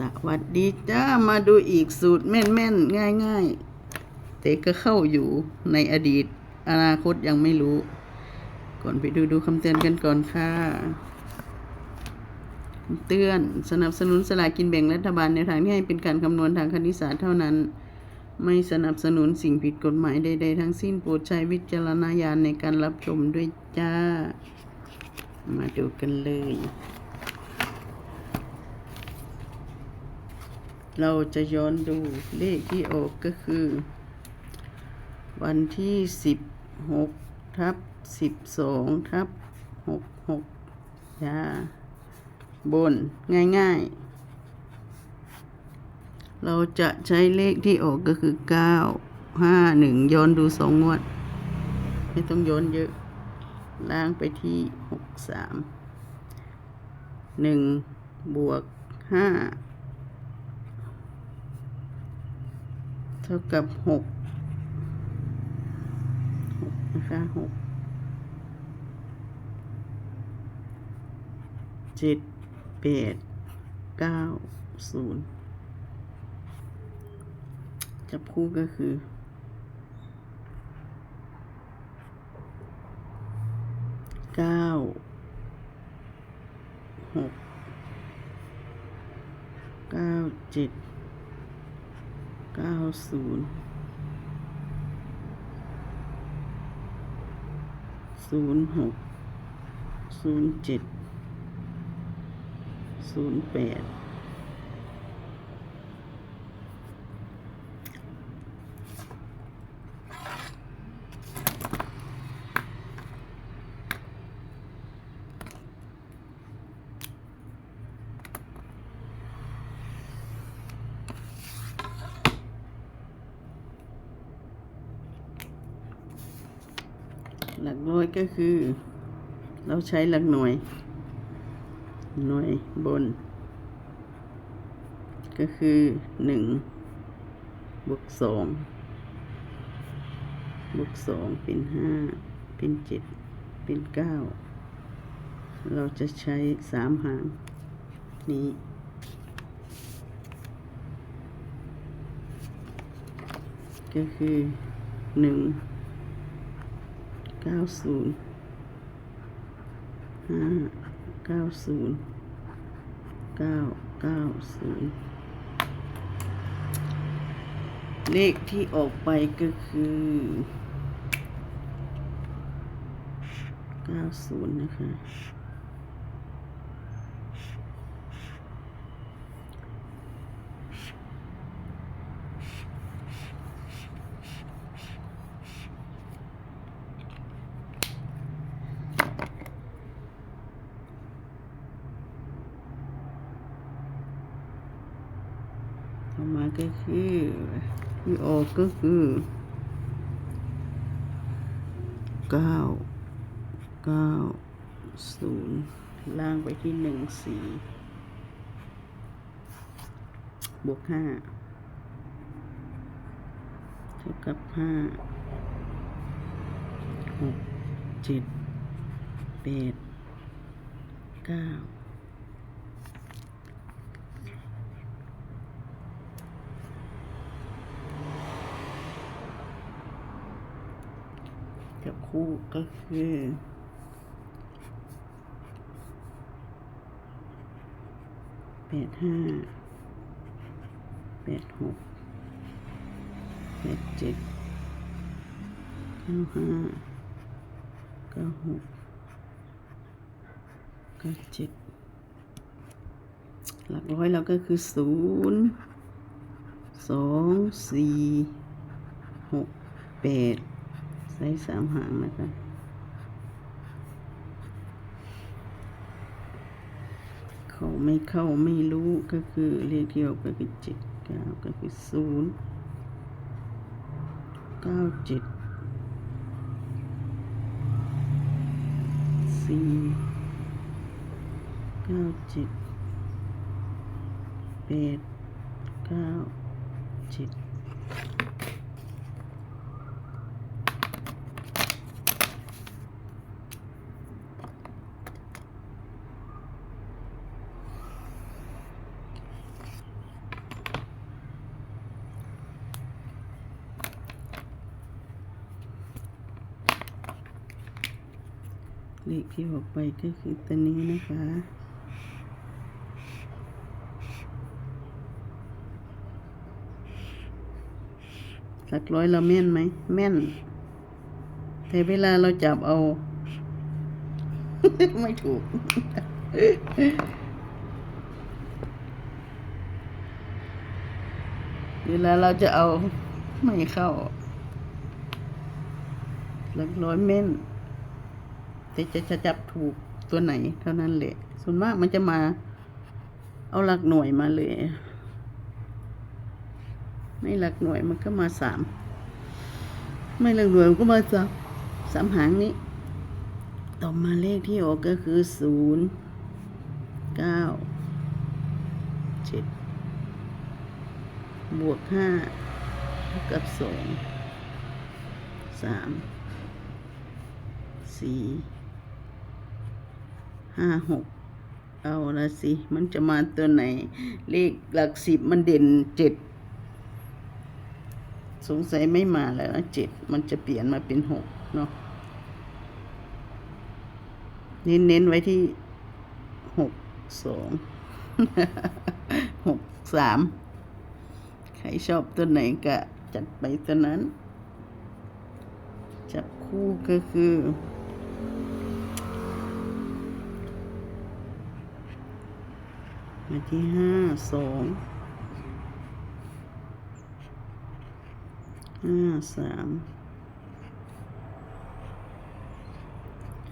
สวัสดีจ้ามาดูอีกสูตรแม่นๆ ง่ายๆ แต่ก็เข้าอยู่ในอดีต อนาคตยังไม่รู้ ก่อนไปดูดูคำเตือนกันก่อนค่ะคำเตือนสนับสนุนสลากกินแบ่งรัฐบาลในทางที่ให้เป็นการคำนวณทางคณิตศาสตร์เท่านั้น ไม่สนับสนุนสิ่งผิดกฎหมายใดๆทั้งสิ้นโปรดใช้วิจารณญาณในการรับชมด้วยจ้า มาดูกันเลย เราจะย้อนดูเลขที่ออกก็คือ วันที่ 16 ทับ 12 ทับ 66ยาบนง่ายๆ เราจะใช้เลขที่ออกก็คือ 9 5 1 ย้อนดูสองงวด ไม่ต้องย้อนเยอะ ล่างไปที่ 63 1 บวก 5 ท่ากับหกหกนะคะหกเจ็ดแปดเก้าศูนย์จับคู่ก็คือเก้าหกเก้าเจ็ด เก้าศูนย์ศูนย์หกศูนย์เจ็ดศูนย์แปดหลั ก็คือ เราใช้หลักหน่วย หน่วยบน ก็คือหนึ่งบวกสองบวกสองเป็นห้าเป็นเจ็ดเป็นเก้าเราจะใช้สามหางนี้ก็คือหนึ่ง ก้าศูนย์ห้าเก้าศูนย์เก้าเก้าศูนย์เลขที่ออกไปก็คือเก้าศูนย์นะคะ ต่อมาก็คือที่ออกก็คือเก้าเก้าศูนย์ล่างไปที่หนึ่งสี่บวกห้าเท่ากับห้าหกเจ็ดแปดเก้าับคู่ก็คือแปดห้าแปดหกแปดเจ็ดเก้าห้าเก้าหกเก้าเจ็ดหลักร้อยเราก็คือศูนย์สองสี่หกแปด ใส่สามหางนะคะเข้าไม่เข้าไม่รู้ก็คือเลขที่ออกไปคือเจ็ดเก้าก็คือศูนย์เก้าเจ็ดสี่เก้าเจ็ดแปดเก้าเจ็ด เลขที่ออกไปก็คือตัวนี้นะคะ หลักร้อยเราแม่นไหม แม่น แต่เวลาเราจับเอา ไม่ถูก เวลาเราจะเอา ไม่เข้า หลักร้อยเม่น แต่จะจะจับถูกตัวไหน เท่านั้นแหละ ส่วนมากมันจะมา เอาหลักหน่วยมาเลย ไม่หลักหน่วยมันก็มาสาม ไม่หลักหน่วยมันก็มาสามสามหางนี้ ต่อมาเลขที่ออกก็คือศูนย์เก้าเจ็ดบวกห้าเท่ากับสองสามสี่ ห้าหกเอาละสิ มันจะมาตัวไหน เลขหลักสิบมันเด่นเจ็ดสงสัยไม่มาแล้วเจ็ดมันจะเปลี่ยนมาเป็นหกเนาะเน้นเน้นไว้ที่หกสองหกสามใครชอบตัวไหนก็จัดไปตัวนั้น จับคู่ก็คือ มาที่ห้าสองห้าสาม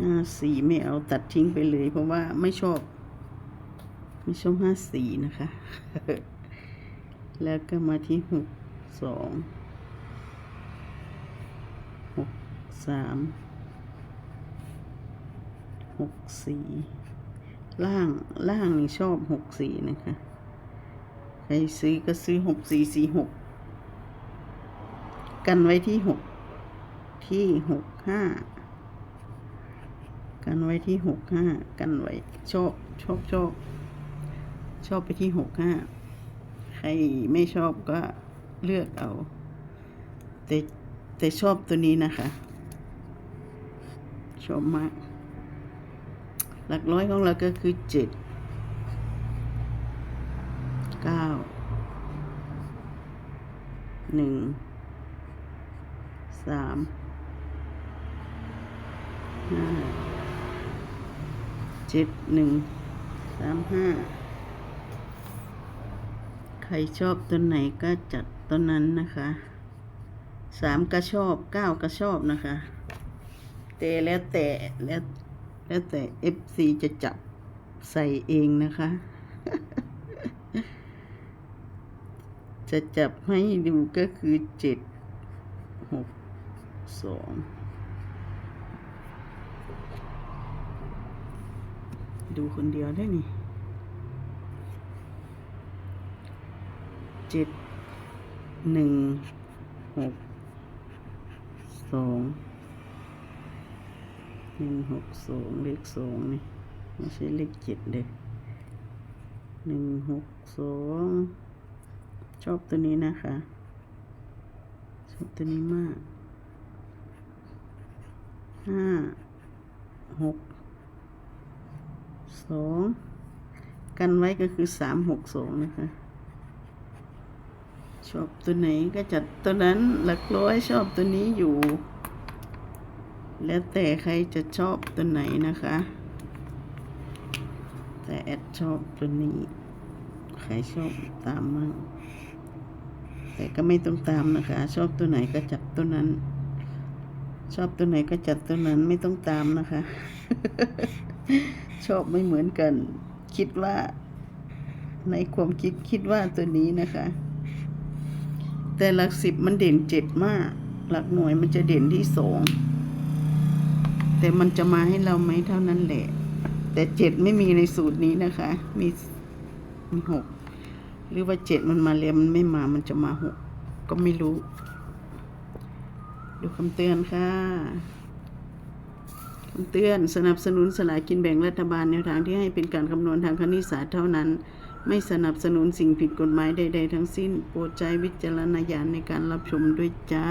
ห้าสี่ไม่เอาตัดทิ้งไปเลย เพราะว่าไม่ชอบ ไม่ชอบห้าสี่นะคะ แล้วก็มาที่หกสองหกสามหกสี่ ล่างล่างนี่ชอบหกสี่นะคะ ใครซื้อก็ซื้อหกสี่สี่หกกันไว้ที่หกที่หกห้ากันไว้ที่หกห้ากันไว้ชอบชอบชอบชอบไปที่หกห้าใครไม่ชอบก็เลือกเอา แต่แต่ชอบตัวนี้นะคะ ชอบมาก หลักร้อยของเราก็คือเจ็ดเก้าหนึ่งสามห้าเจ็ดหนึ่งสามห้าใครชอบตัวไหนก็จัดตัวนั้นนะคะสามก็ชอบเก้าก็ชอบนะคะ แต่แล้วแต่แล้ว แล้วแต่เอฟซีจะจับใส่เองนะคะ จะจับให้ดูก็คือเจ็ดหกสองดูคนเดียวได้นี่เจ็ดหนึ่งหกสอง หนึ่งหกสองเลขสองนี่ไม่ใช่เลขเจ็ดเด็กหนึ่งหกสองชอบตัวนี้นะคะ ชอบตัวนี้มากห้าหกสองกันไว้ก็คือสามหกสองนะคะ ชอบตัวไหนก็จัดตัวนั้นหลักร้อยชอบตัวนี้อยู่ แล้วแต่ใครจะชอบตัวไหนนะคะ แต่แอดชอบตัวนี้ ใครชอบตามมั่งแต่ก็ไม่ต้องตามนะคะ ชอบตัวไหนก็จัดตัวนั้น ชอบตัวไหนก็จัดตัวนั้นไม่ต้องตามนะคะ ชอบไม่เหมือนกัน คิดว่า ในความคิดคิดว่าตัวนี้นะคะ แต่หลักสิบมันเด่นเจ็ดมาก หลักหน่วยมันจะเด่นที่สอง แต่มันจะมาให้เราไหมเท่านั้นแหละ แต่เจ็ดไม่มีในสูตรนี้นะคะ มีมีหกหรือว่าเจ็ดมันมาแล้วมันไม่มามันจะมาหกก็ไม่รู้ ดูคำเตือนค่ะคำเตือนสนับสนุนสลากกินแบ่งรัฐบาลแนวทางที่ให้เป็นการคำนวณทางคณิตศาสตร์เท่านั้น ไม่สนับสนุนสิ่งผิดกฎหมายใด ๆ ทั้งสิ้น โปรดใช้วิจารณญาณในการรับชมด้วยจ้า